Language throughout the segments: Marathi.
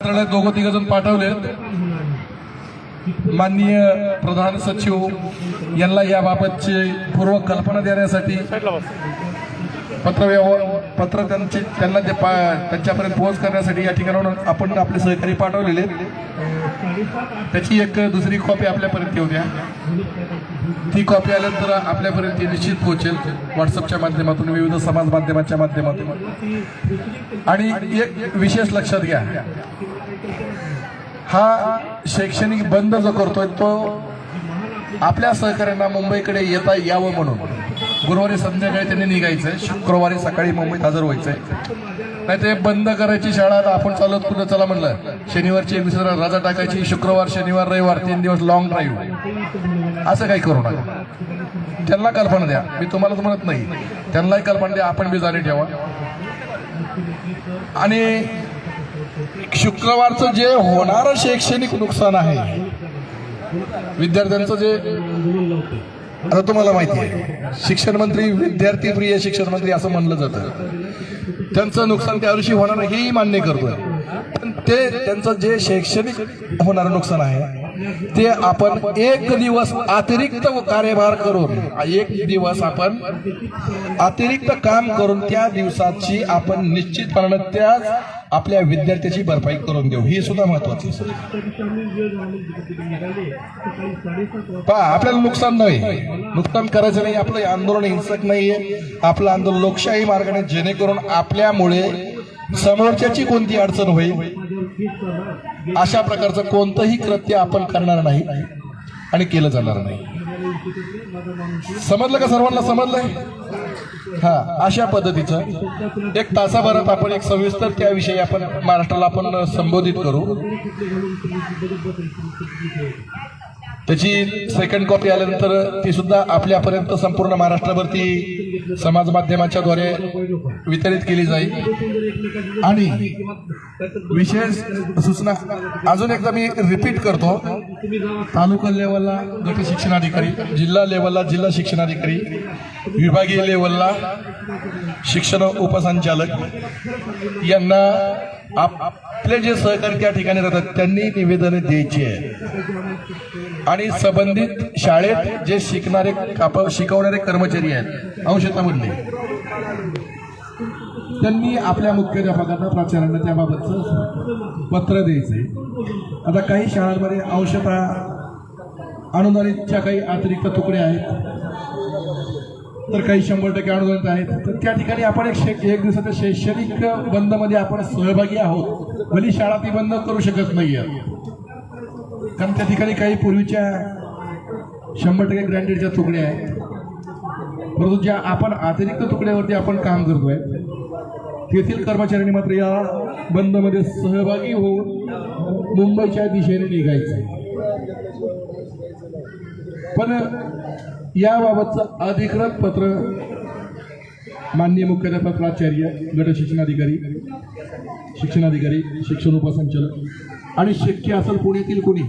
दोघं तिघ जण पाठवले माननीय प्रधान सचिव यांना याबाबतची पूर्व कल्पना देण्यासाठी पत्र व्यवहार पत्र त्यांचे त्यांना ते पा त्यांच्यापर्यंत पोहोच करण्यासाठी या ठिकाणाहून आपण आपले सहकारी पाठवलेले त्याची एक दुसरी कॉपी आपल्यापर्यंत येऊ द्या. ती कॉपी आल्यानंतर आपल्यापर्यंत ती निश्चित पोहोचेल. व्हॉट्सअपच्या माध्यमातून विविध समाज माध्यमाच्या माध्यमातून. आणि एक विशेष लक्षात घ्या. हा शैक्षणिक बंद जो करतोय तो आपल्या सहकाऱ्यांना मुंबईकडे येता यावं म्हणून. गुरुवारी संध्याकाळी त्यांनी निघायचंय. शुक्रवारी सकाळी मुंबईत हजर व्हायचंय. नाही ते बंद करायची शाळा आता आपण चालत पुढं चला म्हणलं शनिवारची एक दुसरा रजा टाकायची. शुक्रवार शनिवार रविवार तीन दिवस लॉंग ड्राईव्ह असं काही करू नका. त्यांना कल्पना द्या. मी तुम्हालाच म्हणत नाही. त्यांनाही कल्पना द्या. आपण बी जाणे ठेवा. आणि शुक्रवारचं जे होणारं शैक्षणिक नुकसान आहे विद्यार्थ्यांचं जे आता तुम्हाला माहिती आहे शिक्षण मंत्री विद्यार्थी प्रिय शिक्षण मंत्री असं म्हणलं जातं. त्यांचं नुकसान त्या वर्षी होणार हेही मान्य करतोय. पण ते त्यांचं जे शैक्षणिक होणारं नुकसान आहे ते आपण एक दिवस अतिरिक्त कार्यभार करून एक दिवस आपण अतिरिक्त काम करून त्या दिवसाची आपण निश्चितपणे त्याच आपल्या विद्यार्थ्याची भरपाई करून देऊ. ही सुद्धा महत्वाची पहा आपल्याला नुकसान नाही. नुकसान करायचं नाही. आपलं आंदोलन हिंसक नाहीये. आपलं आंदोलन लोकशाही मार्गाने जेणेकरून आपल्यामुळे समोरच्याची कोणती अडचण होईल? अशा प्रकारचं कोणतंही कृत्य आपण करणार नाही आणि केलं जाणार नाही. समजलं का सर्वांना? समजलंय? हा अशा पद्धतीचं. एक तासाभरात आपण एक सविस्तर त्याविषयी आपण महाराष्ट्राला आपण संबोधित करू. त्याची सेकंड कॉपी आल्यानंतर ती सुद्धा आपल्यापर्यंत संपूर्ण महाराष्ट्रावरती समाज माध्यमाच्याद्वारे वितरित केली जाईल. आणि विशेष सूचना अजून एकदा मी रिपीट करतो. तालुका लेवलला गट शिक्षणाधिकारी जिल्हा लेवलला जिल्हा शिक्षणाधिकारी विभागीय लेवलला शिक्षण उपसंचालक यांना आप- आपले जे सहकारी त्या ठिकाणी राहतात त्यांनी निवेदन द्यायची आहे. आणि संबंधित शाळेत जे शिकणारे काप- शिकवणारे कर्मचारी आहेत अंशतामधले त्यांनी आपल्या मुख्याध्यापकांना प्राचार्यांना त्याबाबतचं पत्र द्यायचंय. आता काही शाळांमध्ये अंशतः अनुदानितच्या काही अतिरिक्त तुकडे आहेत. तर काही शंभर टक्के अनुदानित आहेत. तर त्या ठिकाणी आपण एक शे एक दिवसाच्या शैक्षणिक बंदमध्ये आपण सहभागी आहोत. भली शाळा ती बंद करू शकत नाही कारण त्या ठिकाणी काही पूर्वीच्या शंभर टक्के ग्रँटेडच्या तुकड्या आहेत. परंतु ज्या आपण अतिरिक्त तुकड्यावरती आपण काम करतोय तेथील कर्मचाऱ्यांनी मात्र या बंदमध्ये सहभागी होऊन मुंबईच्या दिशेने निघायचं पण याबाबतचं अधिकृत पत्र माननीय मुख्याध्यापक प्राचार्य गट शिक्षणाधिकारी शिक्षणाधिकारी शिक्षण उपसंचालक आणि शक्य असेल पुण्यातील कोणी?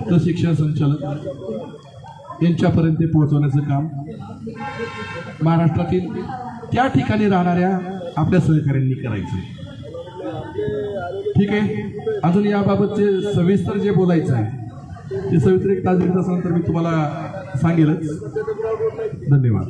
तर शिक्षण संचालक यांच्यापर्यंत पोहोचवण्याचं काम महाराष्ट्रातील त्या ठिकाणी राहणाऱ्या आपल्या सहकाऱ्यांनी करायचं. ठीक आहे? अजून याबाबतचे सविस्तर जे बोलायचं आहे ते सविस्तर एक तास असाल तर मी तुम्हाला सांगेलच. धन्यवाद.